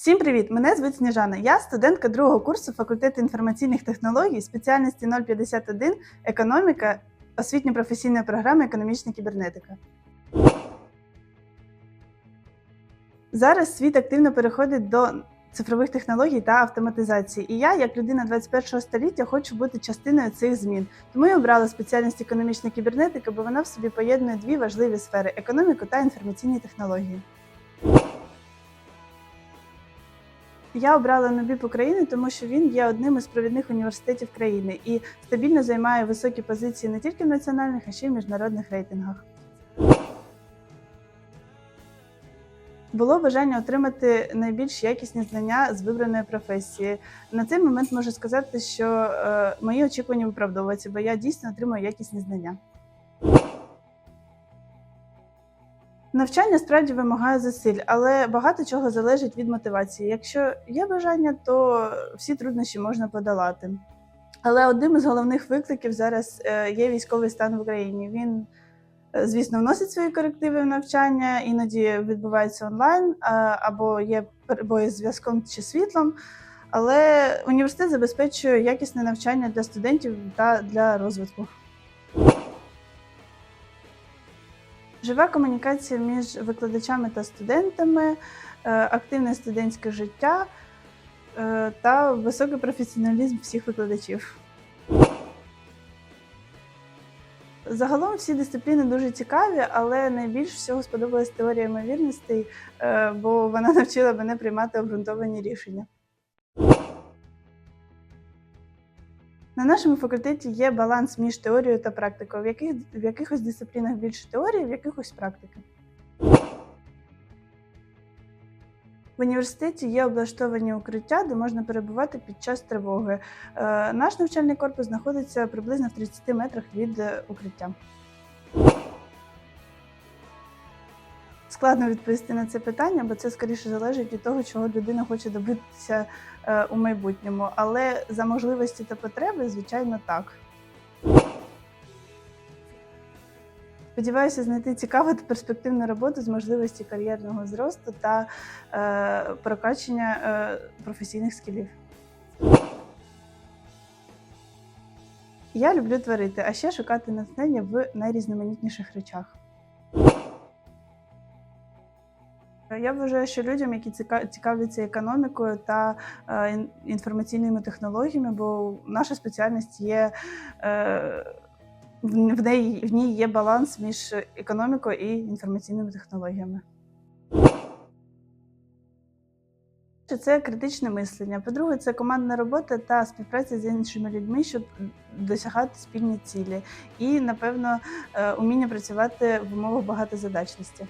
Всім привіт! Мене звуть Сніжана. Я студентка другого курсу факультету інформаційних технологій, спеціальності 051 економіка освітньо-професійної програми економічна кібернетика. Зараз світ активно переходить до цифрових технологій та автоматизації. І я, як людина 21 століття, хочу бути частиною цих змін. Тому я обрала спеціальність економічна кібернетика, бо вона в собі поєднує дві важливі сфери економіку та інформаційні технології. Я обрала НУБІП України, тому що він є одним із провідних університетів країни і стабільно займає високі позиції не тільки в національних, а ще й в міжнародних рейтингах. Було бажання отримати найбільш якісні знання з вибраної професії. На цей момент можу сказати, що е, мої очікування виправдовуються, бо я дійсно отримую якісні знання. Навчання справді вимагає зусиль, але багато чого залежить від мотивації. Якщо є бажання, то всі труднощі можна подолати. Але одним із головних викликів зараз е, є військовий стан в Україні. Він, е, звісно, вносить свої корективи в навчання, іноді відбувається онлайн або є перебої з зв'язком чи світлом. Але університет забезпечує якісне навчання для студентів та для розвитку. Жива комунікація між викладачами та студентами, е, активне студентське життя е, та високий професіоналізм всіх викладачів. Загалом всі дисципліни дуже цікаві, але найбільш всього сподобалась теорія ймовірностей, е, бо вона навчила мене приймати обґрунтовані рішення. На нашому факультеті є баланс між теорією та практикою. В, яких, в якихось дисциплінах більше теорії, в якихось практики. В університеті є облаштовані укриття, де можна перебувати під час тривоги. Е, Наш навчальний корпус знаходиться приблизно в 30 метрах від е, укриття. Складно відповісти на це питання, бо це скоріше залежить від того, чого людина хоче добитися е, у майбутньому. Але за можливості та потреби, звичайно, так. Сподіваюся знайти цікаву та перспективну роботу з можливості кар'єрного зросту та е, прокачення е, професійних скілів. Я люблю творити, а ще шукати натхнення в найрізноманітніших речах. Я вважаю, що людям, які цікавляться економікою та е, інформаційними технологіями, бо наша спеціальність є е, в неї в ній є баланс між економікою і інформаційними технологіями. Це критичне мислення. По-друге, це командна робота та співпраця з іншими людьми, щоб досягати спільні цілі. І, напевно, е, уміння працювати в умовах багатозадачності.